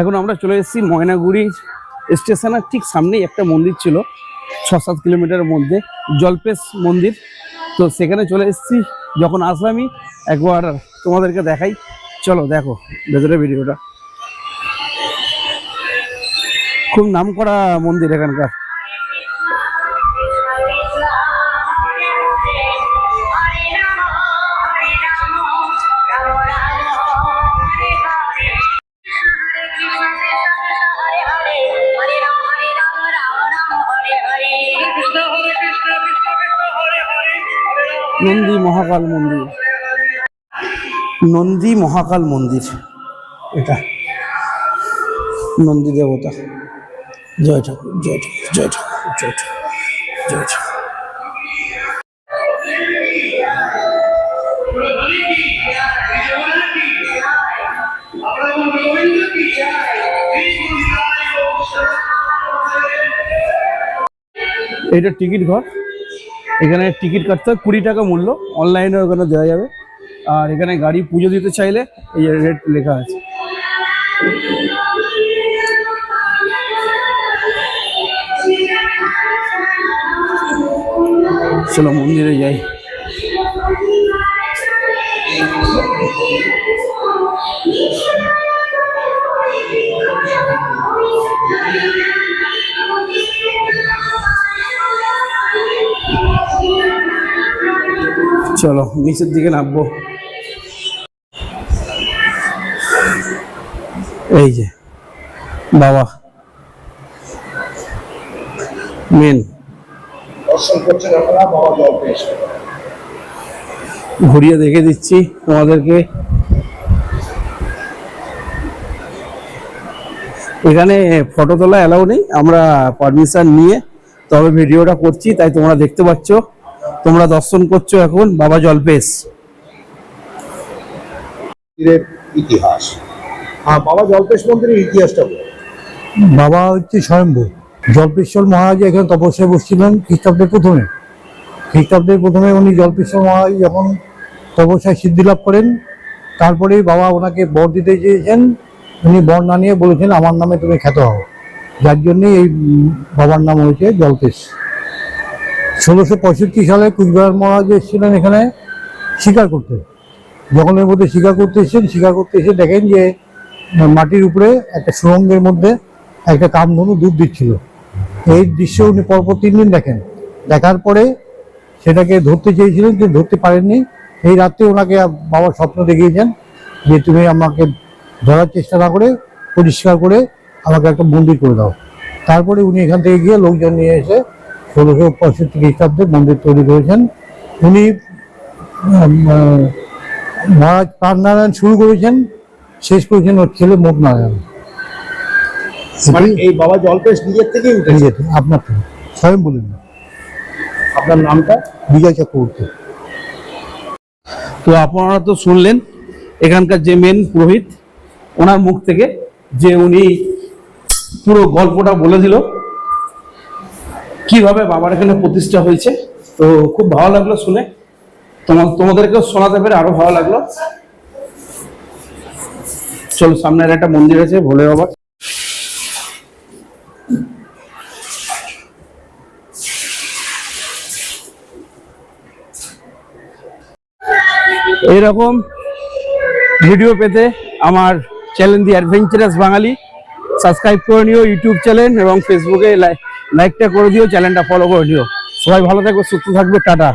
এখন আমরা চলে এসেছি ময়নাগুড়ি স্টেশনের ঠিক সামনেই একটা মন্দির ছিল ছ সাত কিলোমিটারের মধ্যে, জলপেশ মন্দির। তো সেখানে চলে এসেছি, যখন আসলামই একবার তোমাদেরকে দেখাই। চলো দেখো ভেতরে ভিডিওটা। খুব নাম করা মন্দির এখানকার। নন্দী মহাকাল মন্দির। নন্দী মহাকাল মন্দির। এটা। নন্দী দেবতা। জয় ঠাকুর জয় ঠাকুর জয় ঠাকুর জয় ঠাকুর জয় ঠাকুর। এটা টিকিট ঘর? এখানে টিকিট কাটতে হয়, কুড়ি টাকা মূল্য অনলাইনে ওখানে দেওয়া যাবে। আর এখানে গাড়ি পুজো দিতে চাইলে এই রেট লেখা আছে। চলো মন্দিরে যাই। চলো নিচের দিকে নামবো। এই যে বাবা। মেন। ঘুরিয়ে দেখে দিচ্ছি তোমাদেরকে। এখানে ফটো তোলা অ্যালাউ নেই আমরা পারমিশন নিয়ে তবে ভিডিওটা করছি তাই তোমরা দেখতে পাচ্ছ। তোমরা দর্শন করছ এখন বাবা জলপেশ ইতিহাস। হ্যাঁ বাবা জলপেশ মন্দিরের ইতিহাসটা বাবা হচ্ছে স্বয়ম্ভু। জলপেশ্বর মহারাজ এখানে তপস্যায় বসছিলেন খ্রিস্টাব্দের প্রথমে। খ্রিস্টাব্দের প্রথমে উনি জলপেশ্বর মহারাজ যখন তপস্যায় সিদ্ধি লাভ করেন তারপরে বাবা ওনাকে বর দিতে চেয়েছেন। উনি বর না নিয়ে বলেছেন আমার নামে তুমি খ্যাত হও। যার জন্যই এই বাবার নাম হয়েছে জলপেশ। ষোলোশো পঁয়ষট্টি সালে কুচবিহার মহারাজ এসেছিলেন এখানে শিকার করতে। যখন এর মধ্যে শিকার করতে এসেছেন, শিকার করতে এসে দেখেন যে মাটির উপরে একটা সুরঙ্গের মধ্যে একটা কামধনু দুধ দিচ্ছিল। এই দৃশ্য উনি পরপর তিন দিন দেখেন। দেখার পরে সেটাকে ধরতে চেয়েছিলেন, কিন্তু ধরতে পারেননি। এই রাত্রে ওনাকে বাবার স্বপ্ন দেখিয়েছেন যে, তুমি আমাকে ধরার চেষ্টা না করে, পরিষ্কার করে আমাকে একটা মন্দির করে দাও। তারপরে উনি এখান থেকে গিয়ে লোকজন নিয়ে এসে ষোলোশো পঁয়ষট্টি খ্রিস্টাব্দে মন্দির তৈরি করেছেন। উনি মহারাজ প্রাণনারায়ণ শুরু করেছেন শেষ করেছেন ওর ছেলে মুখ নারায়ণ মানে এই বাবা জলপেশ নিজের থেকেই উঠেছে? নিজেতে আপনার থেকে স্বয়ং বলেন। আপনার নামটা? বিজয় চক্রবর্তী। তো আপনারা তো শুনলেন এখানকার যে মেন পুরোহিত ওনার মুখ থেকে যে উনি পুরো গল্পটা বলে দিল কীভাবে বাবার এখানে প্রতিষ্ঠা হয়েছে? তো খুব ভালো লাগল শুনে। তোমার তোমাদেরকেও শোনাতে পেরে আরও ভালো লাগল। চলো, সামনে আর একটা মন্দির আছে, ভোলে বাবা এইরকম ভিডিও পেতে আমার channel the adventurous Bangali. Subscribe করে নিও ইউটিউব চ্যানেল এবং ফেসবুকে লাইকটা করে দিও চ্যানেলটা ফলো করে দিও। সবাই ভালো থাকবে সুস্থ থাকবে টাটা।